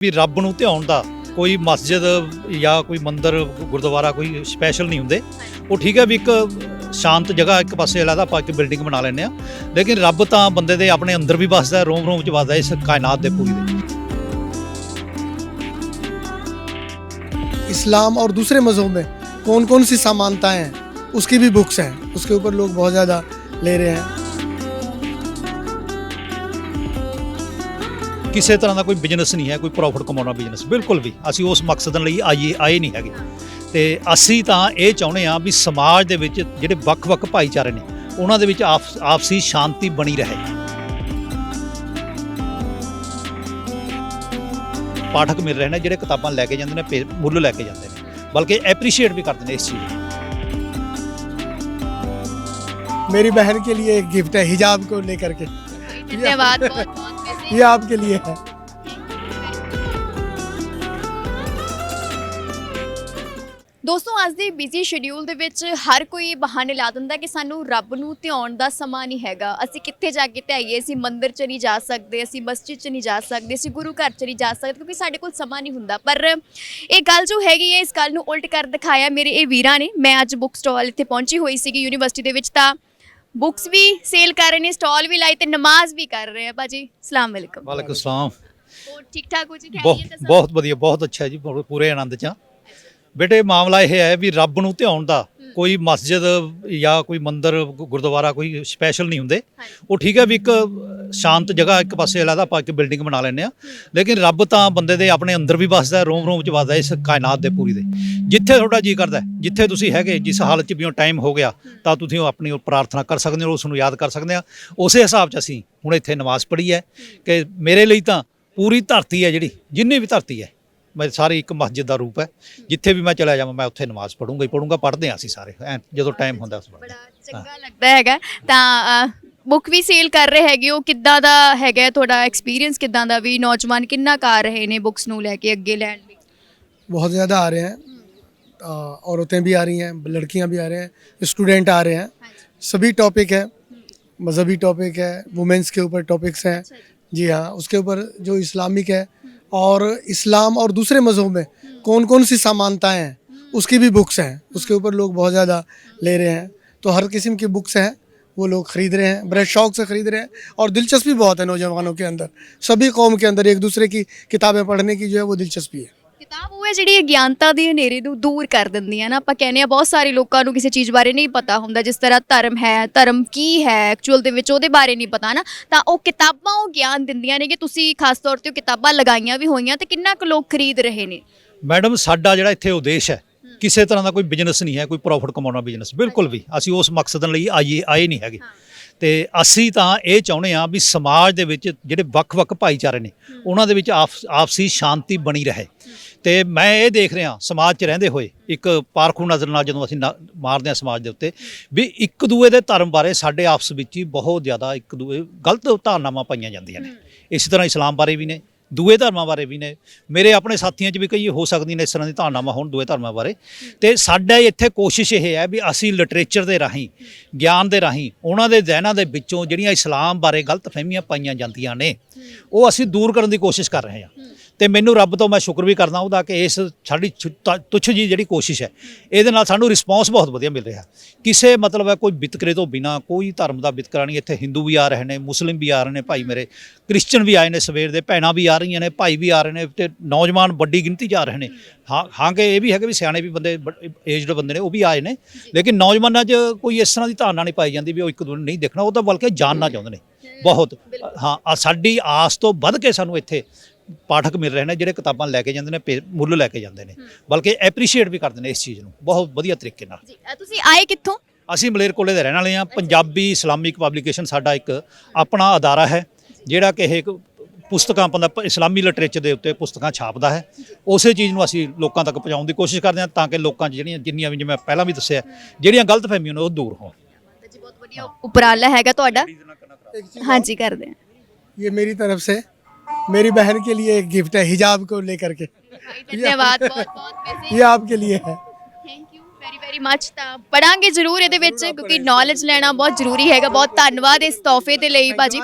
ਵੀ ਰੱਬ ਨੂੰ ਧਿਆਉਣ ਦਾ ਕੋਈ ਮਸਜਿਦ ਜਾਂ ਕੋਈ ਮੰਦਿਰ ਗੁਰਦੁਆਰਾ ਕੋਈ ਸਪੈਸ਼ਲ ਨਹੀਂ ਹੁੰਦੇ ਉਹ ਠੀਕ ਹੈ ਵੀ ਇੱਕ ਸ਼ਾਂਤ ਜਗ੍ਹਾ ਇੱਕ ਪਾਸੇ ਅਲੱਗਾ ਆਪਾਂ ਇੱਕ ਬਿਲਡਿੰਗ ਬਣਾ ਲੈਂਦੇ ਆ ਲੇਕਿਨ ਰੱਬ ਤਾਂ ਬੰਦੇ ਦੇ ਆਪਣੇ ਅੰਦਰ ਵੀ ਵਸਦਾ ਹੈ, ਰੋਮ ਰੋਮ ਚ ਵਸਦਾ ਹੈ ਇਸ ਕਾਇਨਾਤ ਦੇ ਪੂਰੀ ਦੇ इस्लाम और दूसरे मज़हब में कौन कौन सी समानताएं हैं उसकी भी बुक्स हैं उसके ऊपर लोग बहुत ज़्यादा ले रहे हैं ਕਿਸੇ ਤਰ੍ਹਾਂ ਦਾ ਕੋਈ ਬਿਜ਼ਨਸ ਨਹੀਂ ਹੈ ਕੋਈ ਪ੍ਰੋਫਿਟ ਕਮਾਉਣਾ ਬਿਜ਼ਨਸ ਬਿਲਕੁਲ ਵੀ ਅਸੀਂ ਉਸ ਮਕਸਦ ਲਈ ਆਈਏ ਆਏ ਨਹੀਂ ਹੈਗੇ ਤੇ ਅਸੀਂ ਤਾਂ ਇਹ ਚਾਹੁੰਦੇ ਆ ਵੀ ਸਮਾਜ ਦੇ ਵਿੱਚ ਜਿਹੜੇ ਵੱਖ-ਵੱਖ ਭਾਈਚਾਰੇ ਨੇ ਉਹਨਾਂ ਦੇ ਵਿੱਚ ਆਪਸ- ਆਪਸੀ ਸ਼ਾਂਤੀ ਬਣੀ ਰਹੇ ਪਾਠਕ ਮਿਲ ਰਹੇ ਨੇ ਜਿਹੜੇ ਕਿਤਾਬਾਂ ਲੈ ਕੇ ਜਾਂਦੇ ਨੇ ਪੇ- ਮੁੱਲ ਲੈ ਕੇ ਜਾਂਦੇ ਨੇ ਬਲਕਿ ਐਪਰੀਸ਼ੀਏਟ ਵੀ ਕਰਦੇ ਨੇ ਇਸ ਚੀਜ਼ ਨੂੰ मेरी बहन के लिए एक गिफ्ट है हिजाब को लेकर के धन्यवाद बहुत बहुत वैसे ये आपके लिए है ਦੋਸਤੋ ਅੱਜ ਦੇ ਬਿਜ਼ੀ ਸ਼ਡਿਊਲ ਦੇ ਵਿੱਚ ਹਰ ਕੋਈ ਬਹਾਨੇ ਲਾ ਦਿੰਦਾ ਕਿ ਸਾਨੂੰ ਰੱਬ ਨੂੰ ਧਿਆਉਣ ਦਾ ਸਮਾਂ ਨਹੀਂ ਹੈਗਾ ਅਸੀਂ ਕਿੱਥੇ ਜਾ ਕੇ ਧਿਆਈਏ ਅਸੀਂ ਮੰਦਿਰ 'ਚ ਨਹੀਂ ਜਾ ਸਕਦੇ ਅਸੀਂ ਮਸਜਿਦ 'ਚ ਨਹੀਂ ਜਾ ਸਕਦੇ ਅਸੀਂ ਗੁਰੂ ਘਰ 'ਚ ਨਹੀਂ ਜਾ ਸਕਦੇ ਕਿਉਂਕਿ ਸਾਡੇ ਕੋਲ ਸਮਾਂ ਨਹੀਂ ਹੁੰਦਾ ਪਰ ਇਹ ਗੱਲ ਜੋ ਹੈਗੀ ਹੈ ਇਸ ਗੱਲ ਨੂੰ ਉਲਟ ਕਰ ਦਿਖਾਇਆ ਮੇਰੇ ਇਹ ਵੀਰਾਂ ਨੇ ਮੈਂ ਅੱਜ ਬੁੱਕ ਸਟਾਲ ਇੱਥੇ ਪਹੁੰਚੀ ਹੋਈ ਸੀਗੀ ਯੂਨੀਵਰਸਿਟੀ ਦੇ ਵਿੱਚ ਤਾਂ ਬੁੱਕਸ ਵੀ ਸੇਲ ਕਰ ਰਹੇ ਨੇ ਸਟਾਲ ਵੀ ਲਾਈ ਤੇ ਨਮਾਜ਼ ਵੀ ਕਰ ਰਹੇ ਆ ਭਾਜੀ ਅਸਲਾਮ ਵਾਲੇਕਮ ਵਾਲੇਕੁਮ ਸਲਾਮ ਹੋਰ ਠੀਕ ਠਾਕ ਹੋ ਜੀ ਬਹੁਤ ਖੈਰੀਅਤ ਹੈ ਸਭ? ਬਹੁਤ ਵਧੀਆ ਬਹੁਤ ਅੱਛਾ ਜੀ ਪੂਰੇ- ਪੂਰੇ ਆਨੰਦ ਚ ਹਾਂ। ਬੇਟੇ ਮਾਮਲਾ ਇਹ ਹੈ ਵੀ ਰੱਬ ਨੂੰ ਧਿਆਉਣ ਦਾ ਕੋਈ ਮਸਜਿਦ ਜਾਂ ਕੋਈ ਮੰਦਿਰ ਗੁਰਦੁਆਰਾ ਕੋਈ ਸਪੈਸ਼ਲ ਨਹੀਂ ਹੁੰਦੇ। ਉਹ ਠੀਕ ਹੈ ਵੀ ਇੱਕ ਸ਼ਾਂਤ ਜਗ੍ਹਾ ਇੱਕ ਪਾਸੇ ਅਲੱਗਾ ਆਪਾਂ ਇੱਕ ਬਿਲਡਿੰਗ ਬਣਾ ਲੈਂਦੇ ਆ ਲੇਕਿਨ ਰੱਬ ਤਾਂ ਬੰਦੇ ਦੇ ਆਪਣੇ ਅੰਦਰ ਵੀ ਵਸਦਾ ਰੋਮ ਰੋਮ ਚ ਵਸਦਾ ਇਸ ਕਾਇਨਾਤ ਦੇ ਪੂਰੀ ਦੇ। ਜਿੱਥੇ ਤੁਹਾਡਾ ਜੀ ਕਰਦਾ ਜਿੱਥੇ ਤੁਸੀਂ ਹੈਗੇ ਜਿਸ ਹਾਲਤ ਚ ਵੀ ਉਹ ਟਾਈਮ ਹੋ ਗਿਆ ਤਾਂ ਤੁਸੀਂ ਉਹ ਆਪਣੀ ਉਹ ਪ੍ਰਾਰਥਨਾ ਕਰ ਸਕਦੇ ਹੋ ਉਸ ਨੂੰ ਯਾਦ ਕਰ ਸਕਦੇ ਆ ਉਸੇ ਹਿਸਾਬ ਚ ਅਸੀਂ ਹੁਣ ਇੱਥੇ ਨਮਾਜ਼ ਪੜ੍ਹੀ ਹੈ। ਕਿ ਮੇਰੇ ਲਈ ਤਾਂ ਪੂਰੀ ਧਰਤੀ ਹੈ ਜਿਹੜੀ ਜਿੰਨੀ ਵੀ ਧਰਤੀ ਹੈ। ਮੈਂ ਸਾਰੀ ਇੱਕ ਮਸਜਿਦ ਦਾ ਰੂਪ ਹੈ ਜਿੱਥੇ ਵੀ ਮੈਂ ਚਲਾ ਜਾਵਾਂ ਮੈਂ ਉੱਥੇ ਨਮਾਜ਼ ਪੜੂੰਗਾ ਹੀ ਪੜੂੰਗਾ ਪੜ੍ਹਦੇ ਹਾਂ ਅਸੀਂ ਸਾਰੇ ਐਂ ਜਦੋਂ ਟਾਈਮ ਹੁੰਦਾ ਉਸ ਵਕਤ ਬੜਾ ਚੰਗਾ ਲੱਗਦਾ ਹੈਗਾ ਤਾਂ ਬੁੱਕ ਵੀ ਸੇਲ ਕਰ ਰਹੇ ਹੈਗੇ ਹੋ ਕਿੱਦਾਂ ਦਾ ਹੈਗਾ ਹੈ ਤੁਹਾਡਾ ਐਕਸਪੀਰੀਅੰਸ ਕਿੱਦਾਂ ਦਾ ਵੀ ਨੌਜਵਾਨ ਕਿੰਨਾ ਕੁ ਆ ਰਹੇ ਨੇ ਬੁੱਕਸ ਨੂੰ ਲੈ ਕੇ ਅੱਗੇ ਲੈਣ ਲਈ बहुत ज़्यादा आ रहे हैं आ, औरतें भी आ रही हैं लड़कियां भी आ रहे हैं स्टूडेंट आ रहे हैं सभी टॉपिक है मजहबी टॉपिक है वुमेंस के ऊपर टॉपिक्स हैं जी हाँ उसके ऊपर जो इस्लामिक है और इस्लाम और दूसरे मज़हब में कौन कौन सी समानताएँ हैं? उसकी भी बुक्स हैं। उसके ऊपर लोग बहुत ज़्यादा ले रहे हैं। तो हर किस्म की बुक्स हैं। वो लोग ख़रीद रहे हैं। बड़े शौक से ख़रीद रहे हैं। और दिलचस्पी बहुत है नौजवानों के अंदर। सभी कौम के अंदर एक दूसरे की किताबें पढ़ने की जो है वो दिलचस्पी है। ਹੈ ਜਿਹੜੀ ਅਗਿਆਨਤਾ ਦੇ ਹਨੇਰੇ ਨੂੰ ਦੂਰ ਕਰ ਦਿੰਦੀ ਹੈ ਨਾ ਆਪਾਂ ਕਹਿੰਦੇ ਆ ਬਹੁਤ ਸਾਰੇ ਲੋਕਾਂ ਨੂੰ ਕਿਸੇ ਚੀਜ਼ ਬਾਰੇ ਨਹੀਂ ਪਤਾ ਹੁੰਦਾ ਜਿਸ ਤਰ੍ਹਾਂ ਧਰਮ ਹੈ ਧਰਮ ਕੀ ਹੈ ਐਕਚੁਅਲ ਦੇ ਵਿੱਚ ਉਹਦੇ ਬਾਰੇ ਨਹੀਂ ਪਤਾ ਨਾ ਤਾਂ ਉਹ ਕਿਤਾਬਾਂ ਉਹ ਗਿਆਨ ਦਿੰਦੀਆਂ ਨੇ ਕਿ ਤੁਸੀਂ ਖਾਸ ਤੌਰ ਤੇ ਉਹ ਕਿਤਾਬਾਂ ਲਗਾਈਆਂ ਵੀ ਹੋਈਆਂ ਤੇ ਕਿੰਨਾ ਕੁ ਲੋਕ ਖਰੀਦ ਰਹੇ ਨੇ। ਮੈਡਮ ਸਾਡਾ ਜਿਹੜਾ ਇੱਥੇ ਉਦੇਸ਼ ਹੈ ਕਿਸੇ ਤਰ੍ਹਾਂ ਦਾ ਕੋਈ ਬਿਜ਼ਨਸ ਨਹੀਂ ਹੈ ਕੋਈ ਪ੍ਰੋਫਿਟ ਕਮਾਉਣਾ ਬਿਜ਼ਨਸ ਬਿਲਕੁਲ ਵੀ। ਅਸੀਂ ਉਸ ਮਕਸਦ ਲਈ ਆਈਏ ਆਏ ਨਹੀਂ ਹੈਗੇ। ਤੇ ਅਸੀਂ ਤਾਂ ਇਹ ਚਾਹੁੰਦੇ ਆ ਵੀ ਸਮਾਜ ਦੇ ਵਿੱਚ ਜਿਹੜੇ ਵੱਖ-ਵੱਖ ਭਾਈਚਾਰੇ ਨੇ ਉਹਨਾਂ ਦੇ ਵਿੱਚ ਆਪਸੀ ਸ਼ਾਂਤੀ ਬਣੀ ਰਹੇ। ਤੇ ਮੈਂ ਇਹ ਦੇਖ ਰਿਹਾ ਸਮਾਜ 'ਚ ਰਹਿੰਦੇ ਹੋਏ ਇੱਕ ਪਾਰਖੂ ਨਜ਼ਰ ਨਾਲ ਜਦੋਂ ਅਸੀਂ ਮਾਰਦੇ ਹਾਂ ਸਮਾਜ ਦੇ ਉੱਤੇ ਵੀ ਇੱਕ ਦੂਏ ਦੇ ਧਰਮ ਬਾਰੇ ਸਾਡੇ ਆਪਸ ਵਿੱਚ ਹੀ ਬਹੁਤ ਜ਼ਿਆਦਾ ਇੱਕ ਦੂਏ ਗਲਤ ਧਾਰਨਾਵਾਂ ਪਾਈਆਂ ਜਾਂਦੀਆਂ ਨੇ। ਇਸੇ ਤਰ੍ਹਾਂ ਇਸਲਾਮ ਬਾਰੇ ਵੀ ਨੇ ਦੂਏ ਧਰਮਾਂ ਬਾਰੇ ਵੀ ਨੇ। ਮੇਰੇ ਆਪਣੇ ਸਾਥੀਆਂ 'ਚ ਵੀ ਕਈ ਹੋ ਸਕਦੀਆਂ ਨੇ ਇਸ ਤਰ੍ਹਾਂ ਦੀ ਧਾਰਨਾਵਾਂ ਹੋਣ ਦੂਏ ਧਰਮਾਂ ਬਾਰੇ। ਤੇ ਸਾਡਾ ਇੱਥੇ ਕੋਸ਼ਿਸ਼ ਇਹ ਹੈ ਵੀ ਅਸੀਂ ਲਿਟਰੇਚਰ ਦੇ ਰਾਹੀਂ ਗਿਆਨ ਦੇ ਰਾਹੀਂ ਉਹਨਾਂ ਦੇ ਜ਼ਿਹਨਾਂ ਦੇ ਵਿੱਚੋਂ ਜਿਹੜੀਆਂ ਇਸਲਾਮ ਬਾਰੇ ਗਲਤ ਫਹਿਮੀਆਂ ਪਾਈਆਂ ਜਾਂਦੀਆਂ ਨੇ ਉਹ ਅਸੀਂ ਦੂਰ ਕਰਨ ਦੀ ਕੋਸ਼ਿਸ਼ ਕਰ ਰਹੇ ਹਾਂ। ਤੇ ਮੈਨੂੰ ਰੱਬ ਤੋਂ ਮੈਂ ਸ਼ੁਕਰ ਵੀ ਕਰਦਾ ਉਹਦਾ ਕਿ ਇਸ ਸਾਡੀ ਤੁੱਛ ਜੀ ਜਿਹੜੀ ਕੋਸ਼ਿਸ਼ ਹੈ ਇਹਦੇ ਨਾਲ ਸਾਨੂੰ ਰਿਸਪੌਂਸ ਬਹੁਤ ਵਧੀਆ ਮਿਲ ਰਿਹਾ। ਕਿਸੇ ਮਤਲਬ ਹੈ ਕੋਈ ਵਿਤਕਰੇ ਤੋਂ ਬਿਨਾ ਕੋਈ ਧਰਮ ਦਾ ਵਿਤਕਰਾ ਨਹੀਂ ਇੱਥੇ ਹਿੰਦੂ ਵੀ ਆ ਰਹੇ ਨੇ ਮੁਸਲਿਮ ਵੀ ਆ ਰਹੇ ਨੇ ਭਾਈ ਮੇਰੇ ਕ੍ਰਿਸਚੀਅਨ ਵੀ ਆਏ ਨੇ ਸਵੇਰ ਦੇ ਭੈਣਾਂ ਵੀ ਆ ਰਹੀਆਂ ਨੇ ਭਾਈ ਵੀ ਆ ਰਹੇ ਨੇ ਤੇ ਨੌਜਵਾਨ ਵੱਡੀ ਗਿਣਤੀ ਆ ਰਹੇ ਨੇ। ਹਾਂ ਹਾਂ ਕਿ ਇਹ ਵੀ ਹੈਗੇ ਵੀ ਸਿਆਣੇ ਵੀ ਬੰਦੇ ਏਜਡ ਬੰਦੇ ਨੇ ਉਹ ਵੀ ਆਏ ਨੇ ਲੇਕਿਨ ਨੌਜਵਾਨਾਂ 'ਚ ਕੋਈ ਇਸ ਤਰ੍ਹਾਂ ਦੀ ਧਾਰਨਾ ਨਹੀਂ ਪਾਈ ਜਾਂਦੀ ਵੀ ਉਹ ਇੱਕ ਦੂਜੇ ਨੂੰ ਨਹੀਂ ਦੇਖਣਾ ਉਹ ਤਾਂ ਬਲਕਿ ਜਾਣਨਾ ਚਾਹੁੰਦੇ ਨੇ। ਬਹੁਤ। ਹਾਂ ਸਾਡੀ ਆਸ ਤੋਂ ਵੱਧ ਕੇ ਸਾਨੂੰ ਇੱਥੇ ਪਾਠਕ ਮਿਲ ਰਹੇ ਨੇ ਜਿਹੜੇ ਕਿਤਾਬਾਂ ਲੈ ਕੇ ਜਾਂਦੇ ਨੇ ਮੁੱਲ ਲੈ ਕੇ ਜਾਂਦੇ ਨੇ। ਬਲਕਿ ਐਪਰੀਸ਼ੀਏਟ ਵੀ ਕਰਦੇ ਨੇ ਇਸ ਚੀਜ਼ ਨੂੰ। ਬਹੁਤ ਵਧੀਆ ਤਰੀਕੇ ਨਾਲ। ਜੀ ਤੁਸੀਂ ਆਏ ਕਿੱਥੋਂ? ਅਸੀਂ ਮਲੇਰਕੋਲੇ ਦੇ ਰਹਿਣ ਵਾਲੇ ਆ ਪੰਜਾਬੀ ਇਸਲਾਮਿਕ ਪਬਲੀਕੇਸ਼ਨ ਸਾਡਾ ਇੱਕ ਆਪਣਾ ਅਦਾਰਾ ਹੈ ਜਿਹੜਾ ਕਿ ਇਹ ਪੁਸਤਕਾਂ ਦਾ ਇਸਲਾਮੀ ਲਿਟਰੇਚਰ ਦੇ ਉੱਤੇ ਪੁਸਤਕਾਂ ਛਾਪਦਾ ਹੈ। ਉਸੇ ਚੀਜ਼ ਨੂੰ ਅਸੀਂ ਲੋਕਾਂ ਤੱਕ ਪਹੁੰਚਾਉਣ ਦੀ ਕੋਸ਼ਿਸ਼ ਕਰਦੇ ਹਾਂ ਤਾਂ ਕਿ ਲੋਕਾਂ 'ਚ ਜਿਹੜੀਆਂ ਜਿੰਨੀਆਂ ਵੀ ਜਿਵੇਂ ਪਹਿਲਾਂ ਵੀ ਦੱਸਿਆ ਜਿਹੜੀਆਂ ਗਲਤ ਫਹਿਮੀਆਂ ਨੇ ਉਹ ਦੂਰ ਹੋਣ। ਉਪਰਾਲਾ ਹੈਗਾ ਤੁਹਾਡਾ। ਹਾਂਜੀ ਕਰਦੇ ਹਾਂ। ਇਹ ਮੇਰੀ ਤਰਫ ਸੇ मेरी बहन के लिए एक गिफ्ट है हिजाब को लेकर के ਧੰਨਵਾਦ ਬਹੁਤ ਬਹੁਤ ਵੈਸੇ ये आपके लिए है thank you very very much ਤਾਂ ਪੜਾਂਗੇ ਜ਼ਰੂਰ ਇਹਦੇ ਵਿੱਚ ਕਿਉਂਕਿ ਨੌਲੇਜ ਲੈਣਾ ਬਹੁਤ ਜ਼ਰੂਰੀ ਹੈਗਾ ਬਹੁਤ ਧੰਨਵਾਦ ਇਸ ਤੋਹਫੇ ਦੇ ਲਈ ਬਾਜੀ